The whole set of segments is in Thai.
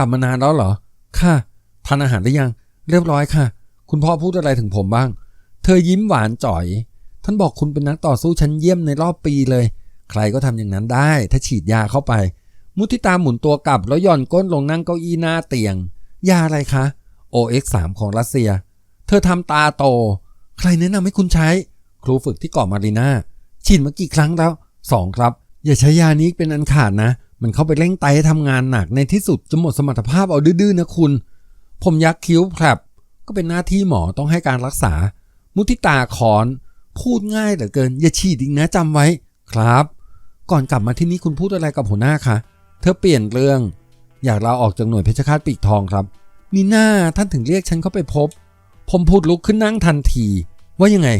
กลับมานานแล้วเหรอ ค่ะ ทานอาหารหรือยัง เรียบร้อยค่ะ คุณพ่อพูดอะไรถึงผมบ้าง เธอยิ้มหวานจ่อย ท่านบอกคุณเป็นนักต่อสู้ชั้นเยี่ยมในรอบปีเลย ใครก็ทำอย่างนั้นได้ ถ้าฉีดยาเข้าไป มุทิตาหมุนตัวกลับแล้วย่อนก้นลงนั่งเก้าอี้หน้าเตียง ยาอะไรคะ OX3 ของรัสเซีย เธอทำตาโต ใครแนะนำให้คุณใช้ ครูฝึกที่เกาะมารีนาฉีดมากี่ครั้งแล้วสองครับ อย่าใช้ยานี้เป็นอันขาดนะ มันเข้าไปเร่งไตให้ทำงานหนักในที่สุดจะหมดสมรรถภาพเอาดื้อๆนะคุณ ผมยักคิ้วครับ ก็เป็นหน้าที่หมอต้องให้การรักษา มุทิตาขอน พูดง่ายเหลือเกิน อย่าฉีดอีกนะจำไว้ครับ ก่อนกลับมาที่นี่คุณพูดอะไรกับหัวหน้าคะเธอเปลี่ยนเรื่อง อยากลาออกจากหน่วยเพชฌฆาตปีกทองครับมีหน้าท่านถึงเรียกฉันเข้าไปพบ ผมพูดลุกขึ้นนั่งทันที ว่ายังไง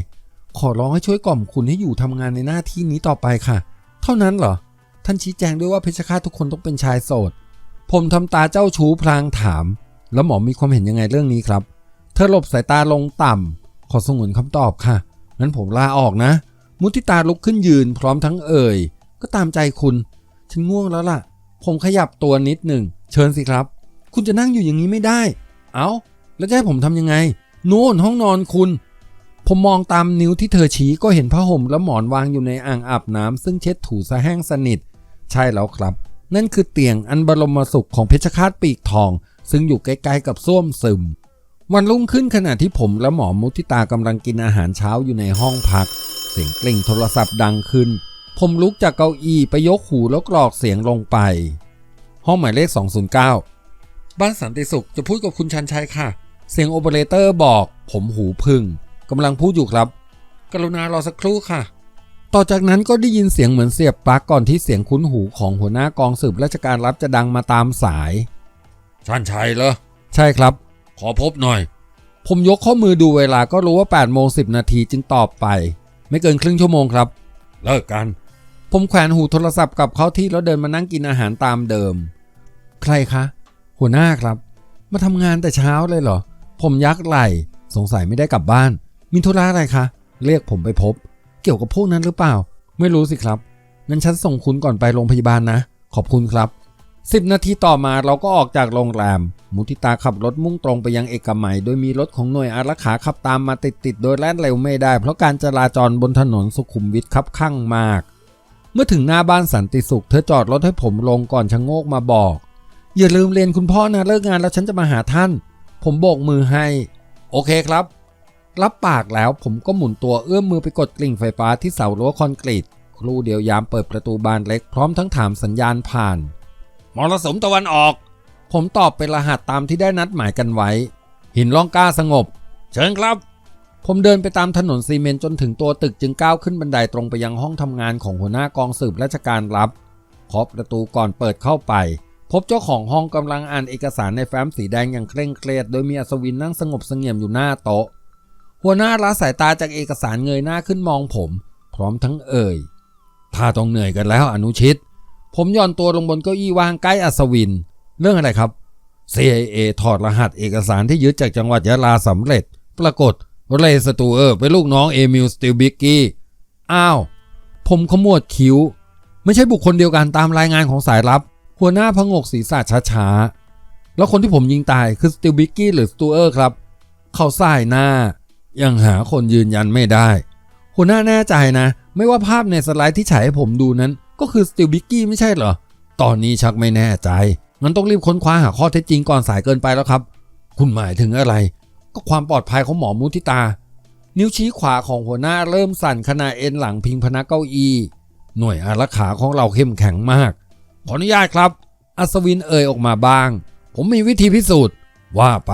ขอร้องให้ช่วยกล่อมคุณให้อยู่ทำงานในหน้าที่นี้ต่อไปค่ะ เท่านั้นเหรอ ท่านชี้แจงด้วยว่าเพชฌฆาตทุกคนต้องเป็นชายโสด ผมทำตาเจ้าชู้พลางถาม แล้วหมอมีความเห็นยังไงเรื่องนี้ครับ เธอหลบสายตาลงต่ำขอสงวนคำตอบค่ะ งั้นผมลาออกนะ มุติตาลุกขึ้นยืนพร้อมทั้งเอ่ย ก็ตามใจคุณ ฉันง่วงแล้วล่ะ ผมขยับตัวนิดหนึ่ง เชิญสิครับ คุณจะนั่งอยู่อย่างนี้ไม่ได้ เอา้า แล้วจะให้ผมทำยังไง โน่นห้องนอนคุณ ผมมองตามนิ้วที่เธอชี้ก็เห็นผ้าห่มและหมอนวางอยู่ในอ่างอาบน้ำซึ่งเช็ดถูสะแห้งสนิท ใช่แล้วครับ นั่นคือเตียงอันบรมสุขของเพชฌฆาตปีกทอง ซึ่งอยู่ใกล้ๆกับส้วมซึม วันรุ่งขึ้นขณะที่ผมและหมอมุทิตากำลังกินอาหารเช้าอยู่ในห้องพัก เสียงกลิ่งโทรศัพท์ดังขึ้น ผมลุกจากเก้าอี้ไปยกหูแล้วกรอกเสียงลงไป ห้องหมายเลข 209 บ้านสันติสุขจะพูดกับคุณชันชัยค่ะ เสียงโอเปอเรเตอร์บอก ผมหูพึ่งกำลังพูดอยู่ครับ กรุณารอสักครู่ค่ะ ต่อจากนั้นก็ได้ยินเสียงเหมือนเสียบปลั๊กก่อนที่เสียงคุ้นหูของหัวหน้ากองสืบราชการรับจะดังมาตามสายชันชัยเหรอใช่ครับ ขอพบหน่อย ผมยกข้อมือดูเวลาก็รู้ว่า8โมง10 นาทีจึงตอบไป ไม่เกินครึ่งชั่วโมงครับ เลิกกัน ผมแขวนหูโทรศัพท์กลับเข้าที่แล้วเดินมานั่งกินอาหารตามเดิม ใครคะ หัวหน้าครับ มาทำงานแต่เช้าเลยเหรอ ผมยักไหล่สงสัยไม่ได้กลับบ้าน มีธุระอะไรคะ เรียกผมไปพบ เกี่ยวกับพวกนั้นหรือเปล่า ไม่รู้สิครับงั้นฉันส่งคุณก่อนไปโรงพยาบาลนะ ขอบคุณครับ10นาทีต่อมาเราก็ออกจากโรงแรม มุทิตาขับรถมุ่งตรงไปยังเอกมัย โดยมีรถของหน่วยอารักขาขับตามมาติดๆ โดยแล่นเร็วไม่ได้ เพราะการจราจรบนถนนสุขุมวิทคับข้างมาก เมื่อถึงหน้าบ้านสันติสุข เธอจอดรถให้ผมลงก่อนชะโงกมาบอก อย่าลืมเรียนคุณพ่อนะเลิกงานแล้วฉันจะมาหาท่าน ผมโบกมือให้ โอเคครับ รับปากแล้วผมก็หมุนตัวเอื้อมมือไปกดกลิ่งไฟฟ้าที่เสารั้วคอนกรีตครู่เดียวยามเปิดประตูบานเล็กพร้อมทั้งถามสัญญาณผ่านมรสุมตะวันออก ผมตอบเป็นรหัสตามที่ได้นัดหมายกันไว้ หินล่องกล้าสงบ เชิญครับ ผมเดินไปตามถนนซีเมนต์จนถึงตัวตึกจึงก้าวขึ้นบันไดตรงไปยังห้องทำงานของหัวหน้ากองสืบราชการรับเคาะประตูก่อนเปิดเข้าไป พบเจ้าของห้องกำลังอ่านเอกสารในแฟ้มสีแดงอย่างเคร่งเครียด โดยมีอัศวินนั่งสงบเสงี่ยมอยู่หน้าโต๊ะ หัวหน้าละสายตาจากเอกสารเงยหน้าขึ้นมองผม พร้อมทั้งเอ่ย ถ้าต้องเหนื่อยกันแล้วอนุชิต ผมย่อนตัวลงบนเก้าอี้วางใกล้อัศวิน เรื่องอะไรครับ CIA ถอดรหัสเอกสารที่ยึดจากจังหวัดยะลาสำเร็จ ปรากฏเรสตูเออร์เป็นลูกน้องเอมิลสติลบิกกี้ อ้าว ผมขมวดคิ้ว ไม่ใช่บุคคลเดียวกันตามรายงานของสายลับ หัวหน้าพงกศีรษะช้าๆ แล้วคนที่ผมยิงตายคือสติลบิกกี้หรือสตูเออร์ครับ เขาสายหน้า ยังหาคนยืนยันไม่ได้ หัวหน้าแน่ใจนะ ไม่ว่าภาพในสไลด์ที่ฉายให้ผมดูนั้น ก็คือสติลบิกกี้ไม่ใช่เหรอ ตอนนี้ชักไม่แน่ใจ งั้นต้องรีบค้นคว้าหาข้อเท็จจริงก่อนสายเกินไปแล้วครับ คุณหมายถึงอะไร ก็ความปลอดภัยของหมอมุทิตา นิ้วชี้ขวาของหัวหน้าเริ่มสั่นขณะเอ็นหลังพิงพนักเก้าอี้หน่วยอารักขาของเราเข้มแข็งมาก ขออนุญาตครับ อัศวินเอ่ยออกมาบ้าง ผมมีวิธีพิสูจน์ ว่าไป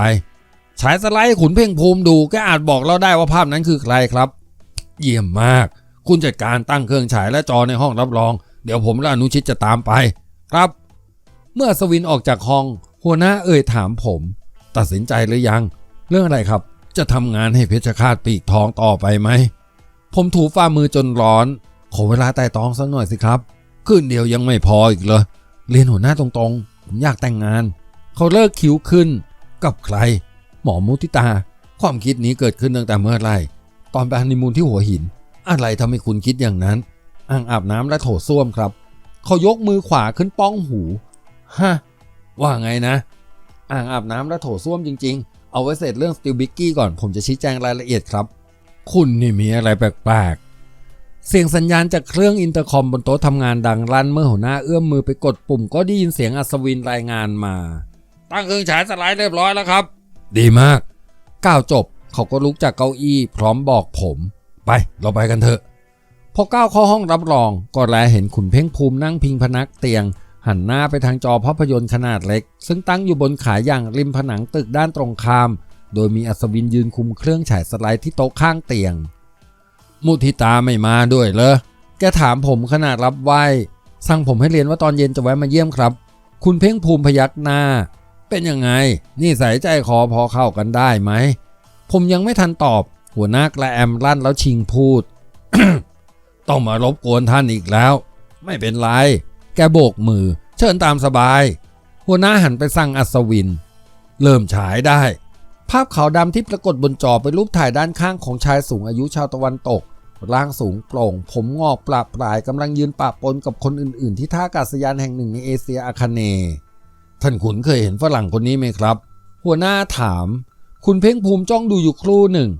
ฉายสไลด์ให้ขุนเพ่งภูมิดูก็อาจบอกเราได้ว่าภาพนั้นคือใครครับ เยี่ยมมาก คุณจัดการตั้งเครื่องฉายและจอในห้องรับรอง เดี๋ยวผมและอนุชิตจะตามไป ครับ เมื่ออัศวินออกจากห้อง หัวหน้าเอ่ยถามผม ตัดสินใจหรือยัง เรื่องอะไรครับ จะทำงานให้เพชรฆาตปีกทองต่อไปไหม ผมถูฝ่ามือจนร้อน ขอเวลาไต่ตองสักหน่อยสิครับคืนเดียวยังไม่พออีกเหรอเรียนหัวหน้าตรงๆ ผมอยากแต่งงาน เขาเลิกคิ้วขึ้น กับใคร หมอมุติตา ความคิดนี้เกิดขึ้นตั้งแต่เมื่อไรตอนไปฮันนีมูนที่หัวหิน อะไรทำให้คุณคิดอย่างนั้น อ่างอาบน้ำและโถส้วมครับ เขายกมือขวาขึ้นป้องหูฮะว่าไงนะ อ่างอาบน้ำและโถส้วมจริง ๆ เอาไว้เสร็จเรื่องสติลบิกกี้ก่อนผมจะชี้แจงรายละเอียดครับ คุณนี่มีอะไรแปลกเสียงสัญญาณจากเครื่องอินเตอร์คอมบนโต๊ะทำงานดังลั่นเมื่อหัวหน้าเอื้อมมือไปกดปุ่มก็ได้ยินเสียงอัศวินรายงานมา ตั้งเครื่องฉายสไลด์เรียบร้อยแล้วครับ ดีมากก้าวจบเขาก็ลุกจากเก้าอี้พร้อมบอกผม ไปเราไปกันเถอะ พอก้าวเข้าห้องรับรองก็แลเห็นขุนเพ่งภูมินั่งพิงพนักเตียง หันหน้าไปทางจอภาพยนตร์ขนาดเล็ก ซึ่งตั้งอยู่บนขายอย่างริมผนังตึกด้านตรงข้าม โดยมีอัศวินยืนคุมเครื่องฉายสไลด์ที่โต๊ะข้างเตียง มุทิตาไม่มาด้วยเหรอแกถามผมขนาดรับไหวสั่งผมให้เรียนว่าตอนเย็นจะแวะมาเยี่ยมครับ คุณเพ่งภูมิพยักหน้า เป็นยังไงนี่ใส่ใจคอพอเข้ากันได้ไหม ผมยังไม่ทันตอบ หัวหน้ากระแอมลั่นแล้วชิงพูด ต้องมารบกวนท่านอีกแล้ว ไม่เป็นไร แกโบกมือ เชิญตามสบาย หัวหน้าหันไปสั่งอัศวิน เริ่มฉายได้ ภาพขาวดำที่ปรากฏบนจอเป็นรูปถ่ายด้านข้างของชายสูงอายุชาวตะวันตกร่างสูงโปร่ง ผมงอกปราบปลายกำลังยืนปะปนกับคนอื่น ๆ ที่ท่าอากาศยานแห่งหนึ่งในเอเชียอาคเนย์ ท่านขุนเคยเห็นฝรั่งคนนี้ไหมครับ หัวหน้าถาม คุณเพ่งภูมิจ้องดูอยู่ครู่หนึ่ง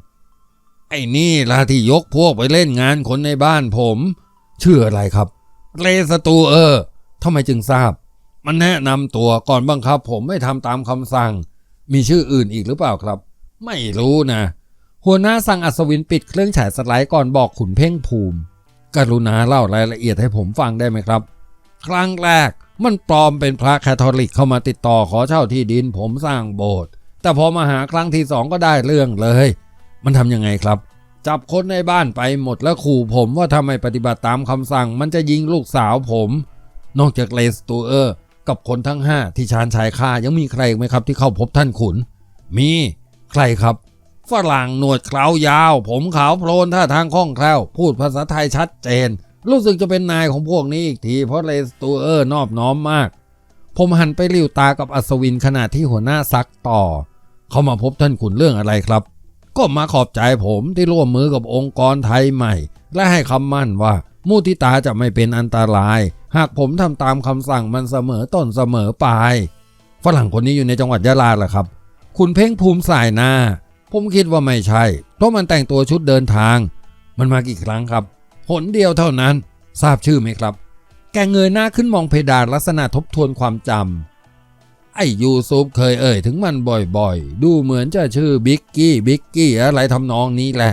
ไอ้นี่ล่ะที่ยกพวกไปเล่นงานคนในบ้านผมชื่ออะไรครับ เรสตูเออร์ทำไมจึงทราบ มันแนะนำตัวก่อนบังคับ ผมไม่ทำตามคำสั่ง มีชื่ออื่นอีกหรือเปล่าครับ ไม่รู้นะ หัวหน้าสั่งอัศวินปิดเครื่องฉายสไลด์ก่อนบอกขุนเพ่งภูมิ กรุณาเล่ารายละเอียดให้ผมฟังได้ไหมครับ ครั้งแรก มันปลอมเป็นพระแคทอลิกเข้ามาติดต่อขอเช่าที่ดินผมสร้างโบสถ์แต่พอมาหาครั้งที่สองก็ได้เรื่องเลย มันทำยังไงครับ จับคนในบ้านไปหมดแล้วขู่ผมว่าถ้าไมปฏิบัติตามคำสั่ง มันจะยิงลูกสาวผม นอกจากเลสตูเออร์ กับคนทั้งห้าที่ชานชายฆ่ายังมีใครไหมครับที่เข้าพบท่านขุน มีใครครับฝรั่งหนวดเคราวยาว ผมขาวโพลนท่าทางคล่องแคล่ว พูดภาษาไทยชัดเจน รู้สึกจะเป็นนายของพวกนี้อีกที เพราะเลสตูเออร์นอบน้อมมาก ผมหันไปหลิวตากับอัศวินขณะที่หัวหน้าซักต่อ เขามาพบท่านขุนเรื่องอะไรครับ ก็มาขอบใจผมที่ร่วมมือกับองค์กรไทยใหม่ และให้คำมั่นว่า มุทิตาจะไม่เป็นอันตราย หากผมทำตามคำสั่งมันเสมอต้นเสมอปลายฝรั่งคนนี้อยู่ในจังหวัดยะลาเหรอครับ คุณเพ่งภูมิสายหน้า ผมคิดว่าไม่ใช่ เพราะมันแต่งตัวชุดเดินทาง มันมากี่ครั้งครับ หนเดียวเท่านั้น ทราบชื่อไหมครับ แกเงยหน้าขึ้นมองเพดานลักษณะทบทวนความจำไอ้ยูซุปเคยเอ่ยถึงมันบ่อยๆ ดูเหมือนจะชื่อบิ๊กกี้บิ๊กกี้อะไรทำนองนี้แหละ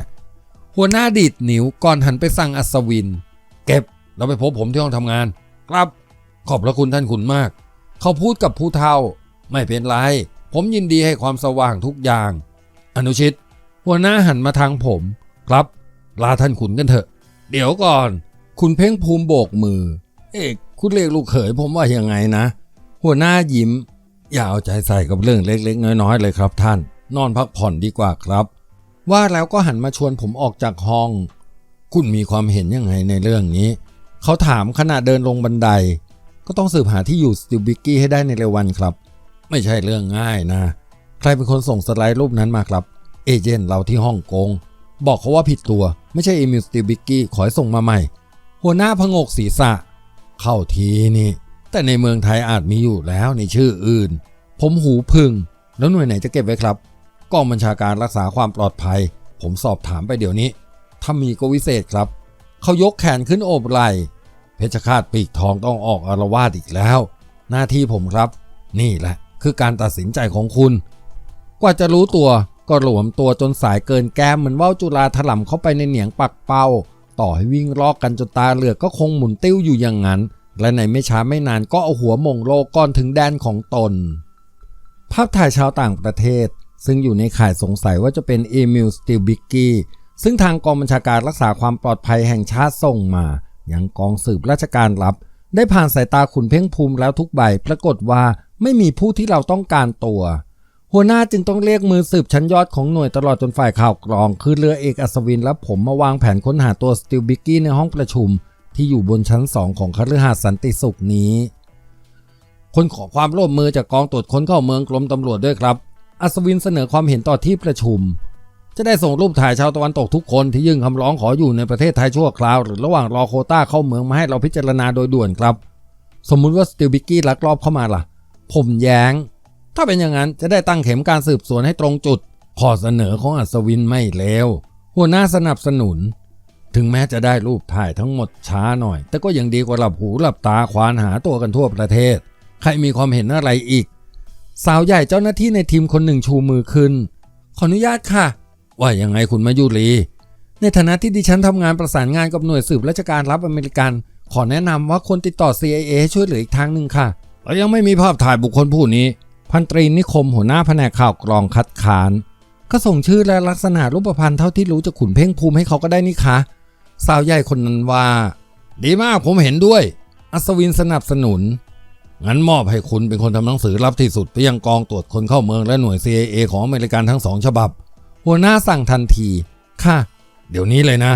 หัวหน้าดีดนิ้วก่อนหันไปสั่งอัศวิน เก็บเราไปพบผมที่ห้องทำงาน ครับ ขอบพระคุณท่านขุนมาก เขาพูดกับผู้เฒ่า ไม่เป็นไร ผมยินดีให้ความสว่างทุกอย่าง อนุชิต หัวหน้าหันมาทางผม ครับ ลาท่านขุนกันเถอะ เดี๋ยวก่อน คุณเพ่งภูมิโบกมือ เอกคุณเรียกลูกเขยผมว่ายังไงนะ หัวหน้ายิ้ม อย่าเอาใจใส่กับเรื่องเล็กๆ น้อยๆเลยครับท่าน นอนพักผ่อนดีกว่าครับ ว่าแล้วก็หันมาชวนผมออกจากห้อง คุณมีความเห็นยังไงในเรื่องนี้ เขาถามขณะเดินลงบันได ก็ต้องสืบหาที่อยู่สติบิกกี้ให้ได้ในเร็ววันครับ ไม่ใช่เรื่องง่ายนะ ใครเป็นคนส่งสไลด์รูปนั้นมาครับ เอเจนต์เราที่ฮ่องกง บอกเขาว่าผิดตัว ไม่ใช่เอมิลสติบิกกี้ขอให้ส่งมาใหม่ หัวหน้าพงกศีรษะ เข้าทีนี่ แต่ในเมืองไทยอาจมีอยู่แล้วในชื่ออื่น ผมหูพึ่งแล้วหน่วยไหนจะเก็บไว้ครับกองบัญชาการรักษาความปลอดภัย ผมสอบถามไปเดี๋ยวนี้ ถ้ามีก็วิเศษครับ เขายกแขนขึ้นโอบไหลเพชรคาตปีกทองต้องออกอารวาสอีกแล้ว หน้าที่ผมครับ นี่แหละ คือการตัดสินใจของคุณ กว่าจะรู้ตัว ก็หลวมตัวจนสายเกินแก้มเหมือนว่าวจุฬาถล่ำเข้าไปในเหนียงปักเป้า ต่อให้วิ่งลอกกันจนตาเหลือกก็คงหมุนติ้วอยู่อย่างนั้น และในไม่ช้าไม่นานก็เอาหัวม่งโลกก่อนถึงแดนของตน ภาพถ่ายชาวต่างประเทศ ซึ่งอยู่ในข่ายสงสัยว่าจะเป็นเอมิลสติลบิกกี้ซึ่งทางกองบัญชาการรักษาความปลอดภัยแห่งชาติส่งมายังกองสืบราชการลับ ได้ผ่านสายตาขุนเพ่งภูมิแล้วทุกใบปรากฏว่าไม่มีผู้ที่เราต้องการตัว หัวหน้าจึงต้องเรียกมือสืบชั้นยอดของหน่วยตลอดจนฝ่ายข่าวกรอง คือเรือเอกอัศวินและผมมาวางแผนค้นหาตัวสติลบิกกี้ในห้องประชุม ที่อยู่บนชั้นสองของคฤหาสน์สันติสุขนี้ คนขอความร่วมมือจากกองตรวจค้นเข้าเมืองกรมตำรวจด้วยครับอัศวินเสนอความเห็นต่อที่ประชุม จะได้ส่งรูปถ่ายชาวตะวันตกทุกคนที่ยื่นคำร้องขออยู่ในประเทศไทยชั่วคราว หรือระหว่างรอโคต้าเข้าเมืองมาให้เราพิจารณาโดยด่วนครับ สมมุติว่าสติลบิกกี้ลักลอบเข้ามาล่ะผผมแย้ง ถ้าเป็นอย่างนั้นจะได้ตั้งเข็มการสืบสวนให้ตรงจุดข้อเสนอของอัศวินไม่เลวหัวหน้าสนับสนุน ถึงแม้จะได้รูปถ่ายทั้งหมดช้าหน่อย แต่ก็ยังดีกว่าหลับหูหลับตาควานหาตัวกันทั่วประเทศ ใครมีความเห็นอะไรอีก สาวใหญ่เจ้าหน้าที่ในทีมคนหนึ่งชูมือขึ้น ขออนุญาตค่ะ ว่ายังไงคุณมายุรี ในฐานะที่ดิฉันทำงานประสานงานกับหน่วยสืบราชการรับอเมริกัน ขอแนะนำว่าคนติดต่อ CIA ให้ช่วยเหลืออีกทางหนึ่งค่ะแล้วยังไม่มีภาพถ่ายบุคคลผู้นี้ พันตรีนิคมหัวหน้าแผนกข่าวกรองคัดค้าน ก็ส่งชื่อและลักษณะรูปพรรณเท่าที่รู้จากขุนเพ่งภูมิให้เขาก็ได้นี่คะ สาวใหญ่คนนั้นว่า ดีมากผมเห็นด้วย อัศวินสนับสนุน งั้นมอบให้คุณเป็นคนทำหนังสือลับที่สุดไปยังกองตรวจคนเข้าเมืองและหน่วย CIA ของอเมริกันทั้งสองฉบับ หัวหน้าสั่งทันที ค่ะ เดี๋ยวนี้เลยนะ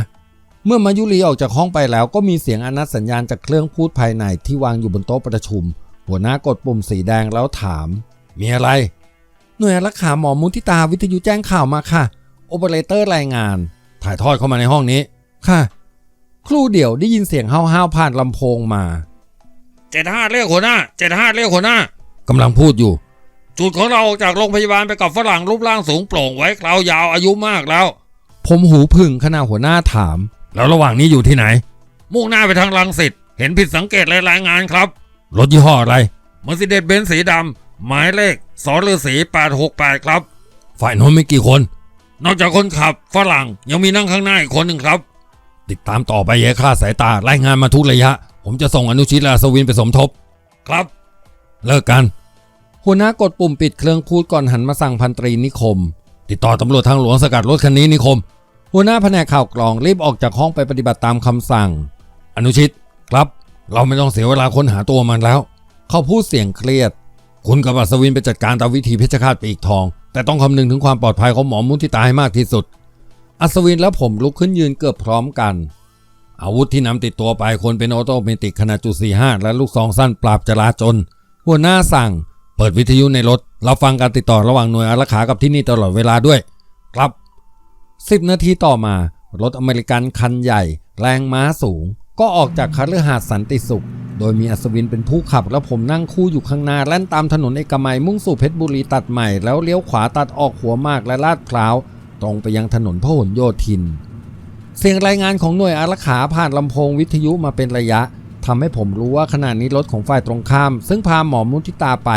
เมื่อมายุรีออกจากห้องไปแล้วก็มีเสียงอนัดสัญญาณจากเครื่องพูดภายในที่วางอยู่บนโต๊ะประชุม หัวหน้ากดปุ่มสีแดงแล้วถาม มีอะไร หน่วยรักษาหมอมุทิตาวิทยุแจ้งข่าวมาค่ะ โอเปอเรเตอร์รายงาน ถ่ายทอดเข้ามาในห้องนี้ ค่ะ ครู่เดียวได้ยินเสียงห้าวๆผ่านลำโพงมา เจ็ดห้าเรียกหัวหน้าเจ็ดห้าเรียกหัวหน้ากำลังพูดอยู่ จุดของเราจากโรงพยาบาลไปกับฝรั่งรูปร่างสูงโปร่งไว้คราวยาวอายุมากแล้ว ผมหูผึ่งขณะหัวหน้าถาม แล้วระหว่างนี้อยู่ที่ไหน มุ่งหน้าไปทางลังสิตเห็นผิดสังเกตเลยรายงานครับ รถยี่ห้ออะไร เมอร์ซิเดสเบนซ์สีดำ หมายเลขสฤษี868 ครับ ฝ่ายโน้นไม่กี่คน นอกจากคนขับฝรั่งยังมีนั่งข้างหน้าอีกคนหนึ่งครับ ติดตามต่อไปแย่ค่าดสายตารายงานมาทุกระยะ ผมจะส่งอนุชิตและอัศวินไปสมทบ ครับ เลิกกัน หัวหน้ากดปุ่มปิดเครื่องพูดก่อนหันมาสั่งพันตรีนิคม ติดต่อตำรวจทางหลวงสกัดรถคันนี้นิคม หัวหน้าแผนกข่าวกรองรีบออกจากห้องไปปฏิบัติตามคำสั่ง อนุชิตครับ เราไม่ต้องเสียเวลาค้นหาตัวมันแล้ว เขาพูดเสียงเครียด คุณกับอัศวินไปจัดการตามวิธีเพชฌฆาตปีกทอง แต่ต้องคำนึงถึงความปลอดภัยของหมอมุทิตาให้มากที่สุด อัศวินและผมลุกขึ้นยืนเกือบพร้อมกัน อาวุธที่นำติดตัวไปควรเป็นออโตเมติกขนาดจุด45และลูกซองสั้นปราบจราจน หัวหน้าสั่ง เปิดวิทยุในรถรับฟังการติดต่อระหว่างหน่วยอารักขากับที่นี่ตลอดเวลาด้วย ครับ10นาทีต่อมารถอเมริกันคันใหญ่ แรงม้าสูง ก็ออกจากคฤหาสน์สันติสุข โดยมีอัศวินเป็นผู้ขับ และผมนั่งคู่อยู่ข้างหน้าแล่นตามถนนเอกมัยมุ่งสู่เพชรบุรีตัดใหม่ แล้วเลี้ยวขวาตัดออกหัวมากและลาดพร้าว ตรงไปยังถนนพหลโยธิน เสียงรายงานของหน่วยอารักขาผ่านลำโพงวิทยุมาเป็นระยะทำให้ผมรู้ว่าขณะนี้รถของฝ่ายตรงข้าม ซึ่งพาหมอมุทิตาไป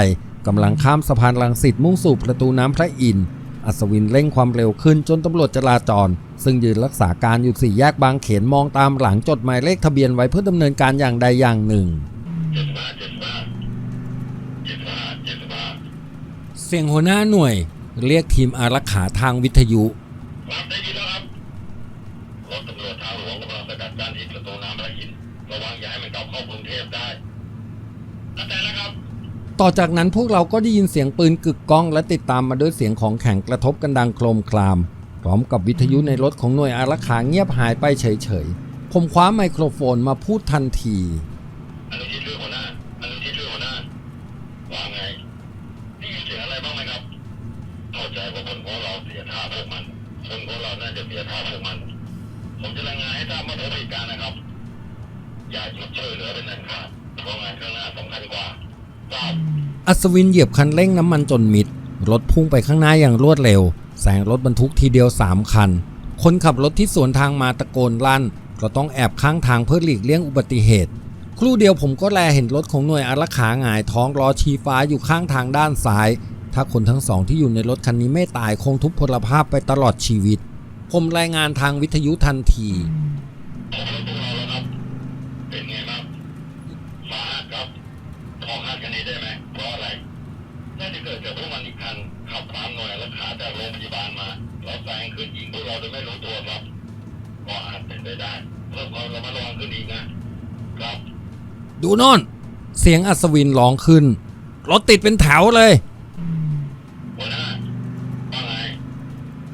กำลังข้ามสะพานลังสิตมุ่งสู่ประตูน้ำพระอินทร์ อัศวินเร่งความเร็วขึ้นจนตำรวจจราจร ซึ่งยืนรักษาการอยู่สี่แยกบางเขนมองตามหลังจดหมายเลขทะเบียนไว้เพื่อดำเนินการอย่างใดอย่างหนึ่ง เสียงหัวหน้าหน่วย เรียกทีมอารักขาทางวิทยุ ต่อจากนั้นพวกเราก็ได้ยินเสียงปืนกึกก้อง และติดตามมาด้วยเสียงของแข็งกระทบกันดังโครมคราม พร้อมกับวิทยุในรถของหน่วยอารักขาเงียบหายไปเฉยๆ ผมคว้าไมโครโฟนมาพูดทันทีอนุชิตช่วยหัวหน้าอนุชิตช่วยหัวหน้าว่าไงได้ยินเสียงอะไรบ้างไหมครับเข้าใจว่าคนของเราเสียท่าพวกมัน คนของเราน่าจะเสียท่าพวกมัน ผมจะรายงานให้ทราบมาพบเหตุการณ์นะครับ อย่าหยุดช่วยเหลือเป็นอันขาดเพราะงานข้างหน้าสำคัญกว่า อัศวินเหยียบคันเร่งน้ำมันจนมิด รถพุ่งไปข้างหน้าอย่างรวดเร็ว แซงรถบรรทุกทีเดียว 3 คัน คนขับรถที่สวนทางมาตะโกนลั่น ก็ต้องแอบข้างทางเพื่อหลีกเลี่ยงอุบัติเหตุ ครู่เดียวผมก็แลเห็นรถของหน่วยอารักขาหงายท้องล้อชี้ฟ้าอยู่ข้างทางด้านซ้าย ถ้าคนทั้งสองที่อยู่ในรถคันนี้ไม่ตายคงทุพพลภาพไปตลอดชีวิต ผมรายงานทางวิทยุทันที ดูโน่น เสียงอัศวินร้องขึ้น รถติดเป็นแถวเลย หัวหน้าว่าไง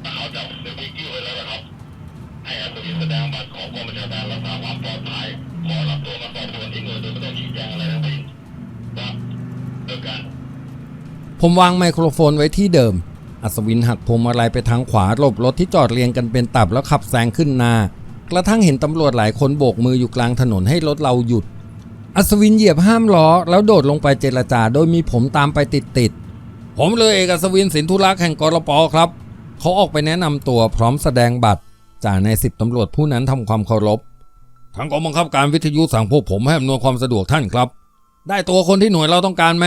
ถ้าเขาจับเดบิกิ้วไว้แล้วเหรอครับ ให้อัศวินแสดงบัตรของกองบัญชาการรักษาความปลอดภัย ขอรับตัวมาสอบสวนที่หน่วยโดยไม่ต้องชี้แจงอะไรทั้งสิ้นครับเลิกกัน ผมวางไมโครโฟนไว้ที่เดิม อัศวินหักพวงมาลัยไปทางขวาหลบรถที่จอดเรียงกันเป็นตับแล้วขับแซงขึ้นหนา กระทั่งเห็นตำรวจหลายคนโบกมืออยู่กลางถนนให้รถเราหยุด อัศวินเหยียบห้ามล้อ แล้วโดดลงไปเจรจาโดยมีผมตามไปติดๆ ผมเลยเอกอัศวินสินธุรักษ์แห่งกรปครับ เขาออกไปแนะนำตัวพร้อมแสดงบัตรจ่าในสิบตำรวจผู้นั้นทำความเคารพทางกองบังคับการวิทยุสั่งพวกผมให้อำนวยความสะดวกท่านครับ ได้ตัวคนที่หน่วยเราต้องการไหม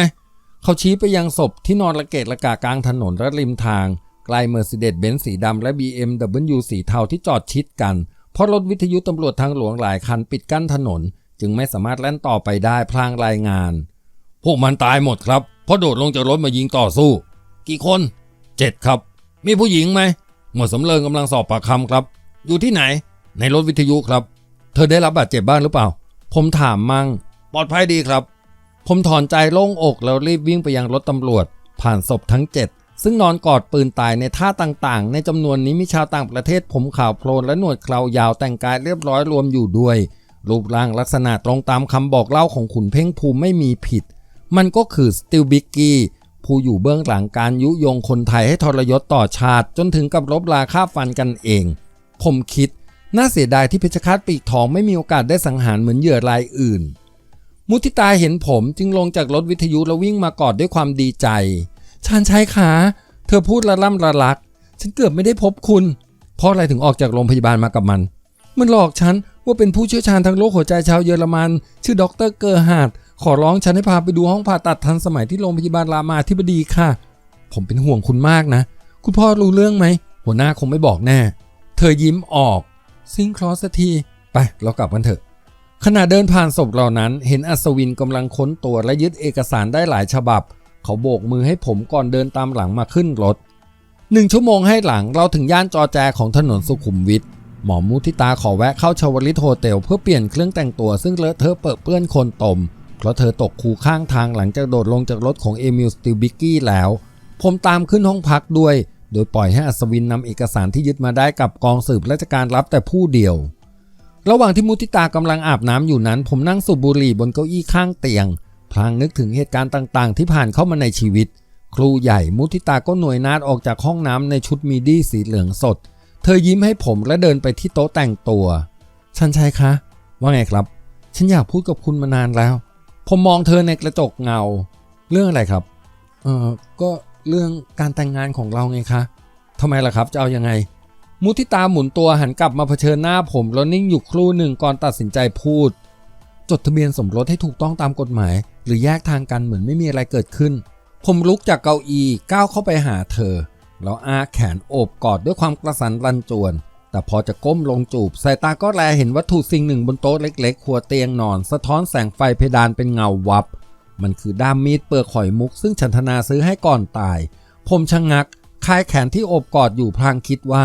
เขาชี้ไปยังศพที่นอนระเกะระกะกลางถนนและริมทางใกล้เมอร์ซิเดสเบนซ์สีดำและ BMW สีเทาที่จอดชิดกัน เพราะรถวิทยุตำรวจทางหลวงหลายคันปิดกั้นถนน จึงไม่สามารถแล่นต่อไปได้พลางรายงาน พวกมันตายหมดครับ เพราะโดดลงจากรถมายิงต่อสู้ กี่คนเจ็ดครับ มีผู้หญิงไหมหมวดสำเริงกำลังสอบปากคำครับ อยู่ที่ไหน ในรถวิทยุครับ เธอได้รับบาดเจ็บบ้างหรือเปล่า ผมถามมั่ง ปลอดภัยดีครับ ผมถอนใจโล่งอกแล้วรีบวิ่งไปยังรถตำรวจ ผ่านศพทั้ง 7 ซึ่งนอนกอดปืนตายในท่าต่างๆ ในจำนวนนี้มีชาวต่างประเทศผมขาวโพลนและหนวดเครายาวแต่งกายเรียบร้อยรวมอยู่ด้วย รูปร่างลักษณะตรงตามคำบอกเล่าของขุนเพ่งภูมิไม่มีผิด มันก็คือสติลบิกกี้ผู้อยู่เบื้องหลังการยุยงคนไทยให้ทรยศต่อชาติ จนถึงกับลบลาค่าฟันกันเอง ผมคิด น่าเสียดายที่เพชรฆาตปีกทองไม่มีโอกาสได้สังหารเหมือนเหยื่อรายอื่น มุทิตาเห็นผมจึงลงจากรถวิทยุแล้ววิ่งมากอดด้วยความดีใจชานชัยขาเธอพูดละล่ำละลัก ฉันเกือบไม่ได้พบคุณ เพราะอะไรถึงออกจากโรงพยาบาลมากับมัน มันหลอกฉัน ว่าเป็นผู้เชี่ยวชาญทางโรคหัวใจชาวเยอรมัน ชื่อดรเกอร์ฮาร์ดขอร้องฉันให้พาไปดูห้องผ่าตัดทันสมัยที่โรงพยาบาลรามาธิบดีค่ะ ผมเป็นห่วงคุณมากนะ คุณพ่อรู้เรื่องไหม หัวหน้าคงไม่บอกแน่ เธอยิ้มออก ซิงคลอสทีไปเรากลับกันเถอะขณะเดินผ่านศพเหล่านั้นเห็นอัศวินกำลังค้นตัวและยึดเอกสารได้หลายฉบับ เขาโบกมือให้ผมก่อนเดินตามหลังมาขึ้นรถหนึ่งชั่วโมงให้หลังเราถึงย่านจอแจของถนนสุขุมวิท หมอมุทิตาขอแวะเข้าชาวลิตโฮเทลเพื่อเปลี่ยนเครื่องแต่งตัวซึ่งเลอะเทอะเปื้อนเปื้อนคนตม เพราะเธอตกคูข้างทางหลังจากโดดลงจากรถของเอมิลสติลบิกกี้แล้ว ผมตามขึ้นห้องพักด้วย โดยปล่อยให้อัศวินนำเอกสารที่ยึดมาได้กับกองสืบราชการรับแต่ผู้เดียว ระหว่างที่มุทิตากำลังอาบน้ำอยู่นั้น ผมนั่งสูบบุหรี่บนเก้าอี้ข้างเตียง พลางนึกถึงเหตุการณ์ต่างๆ ที่ผ่านเข้ามาในชีวิต ครูใหญ่มุทิตาก็หน่วยนาดออกจากห้องน้ำในชุดมีดี้สีเหลืองสด เธอยิ้มให้ผมและเดินไปที่โต๊ะแต่งตัวชันชัยคะ ว่าไงครับ ฉันอยากพูดกับคุณมานานแล้ว ผมมองเธอในกระจกเงา เรื่องอะไรครับ เออก็เรื่องการแต่งงานของเราไงคะทำไมล่ะครับจะเอายังไง มุทิตาหมุนตัวหันกลับมาเผชิญหน้าผมแล้วนิ่งอยู่ครู่หนึ่งก่อนตัดสินใจพูด จดทะเบียนสมรสให้ถูกต้องตามกฎหมาย หรือแยกทางกันเหมือนไม่มีอะไรเกิดขึ้น ผมลุกจากเก้าอี้ก้าวเข้าไปหาเธอ แล้วอาแขนโอบกอดด้วยความกระสันรันจวน แต่พอจะก้มลงจูบสายตาก็แลเห็นวัตถุสิ่งหนึ่งบนโต๊ะเล็กๆหัวเตียงนอน สะท้อนแสงไฟเพดานเป็นเงาวับ มันคือด้ามมีดเปลือกหอยมุก ซึ่งฉันธนาซื้อให้ก่อนตาย ผมชะงักคลายแขนที่โอบกอดอยู่พลางคิดว่า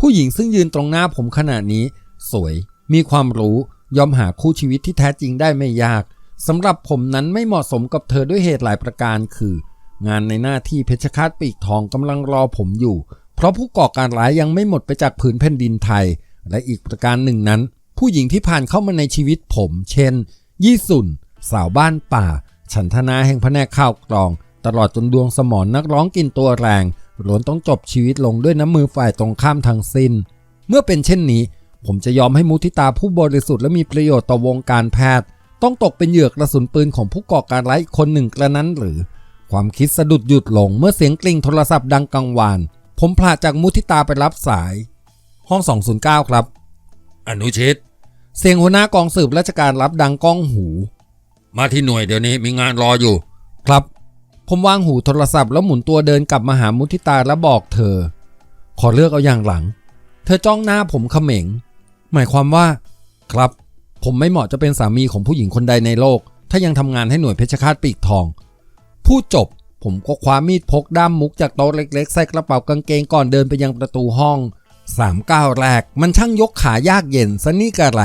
ผู้หญิงซึ่งยืนตรงหน้าผมขณะนี้ สวย มีความรู้ยอมหาคู่ชีวิตที่แท้จริงได้ไม่ยากสำหรับผมนั้นไม่เหมาะสมกับเธอด้วยเหตุหลายประการคือ งานในหน้าที่เพชรฆาตปีกทองกำลังรอผมอยู่ เพราะผู้ก่อการร้ายยังไม่หมดไปจากผืนแผ่นดินไทย และอีกประการหนึ่งนั้น ผู้หญิงที่ผ่านเข้ามาในชีวิตผม เช่น ยี่สุนสาวบ้านป่า ฉันทนาแห่งพระแนกข้าวกรอง ตลอดจนดวงสมอนนักร้องกินตัวแรงล้วนต้องจบชีวิตลงด้วยน้ำมือฝ่ายตรงข้ามทั้งสิ้น เมื่อเป็นเช่นนี้ ผมจะยอมให้มุทิตาผู้บริสุทธิ์และมีประโยชน์ต่อวงการแพทย์ ต้องตกเป็นเหยื่อกระสุนปืนของผู้ก่อการร้ายคนหนึ่งกระนั้นหรือ ความคิดสะดุดหยุดลงเมื่อเสียงกลิ่งโทรศัพท์ดังกังวานผมพลาดจากมุทิตาไปรับสาย ห้อง 209 ครับ อนุชิต เสียงหัวหน้ากองสืบราชการรับดังก้องหู มาที่หน่วยเดี๋ยวนี้มีงานรออยู่ ครับ ผมวางหูโทรศัพท์แล้วหมุนตัวเดินกลับมาหามุทิตาและบอกเธอ ขอเลือกเอาอย่างหลัง เธอจ้องหน้าผมเขม็ง หมายความว่า ครับ ผมไม่เหมาะจะเป็นสามีของผู้หญิงคนใดในโลก ถ้ายังทำงานให้หน่วยเพชรฆาตปีกทอง พูดจบ ผมก็คว้ามีดพกด้ามมุกจากโต๊ะเล็กๆ ใส่กระเป๋ากางเกงก่อนเดินไปยังประตูห้องสามก้าวแรกมันช่างยกขายากเย็นซะนี่กระไร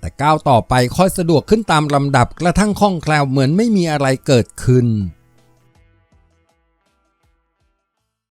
แต่ก้าวต่อไปค่อยสะดวกขึ้นตามลำดับกระทั่งคล่องแคล่วเหมือนไม่มีอะไรเกิดขึ้น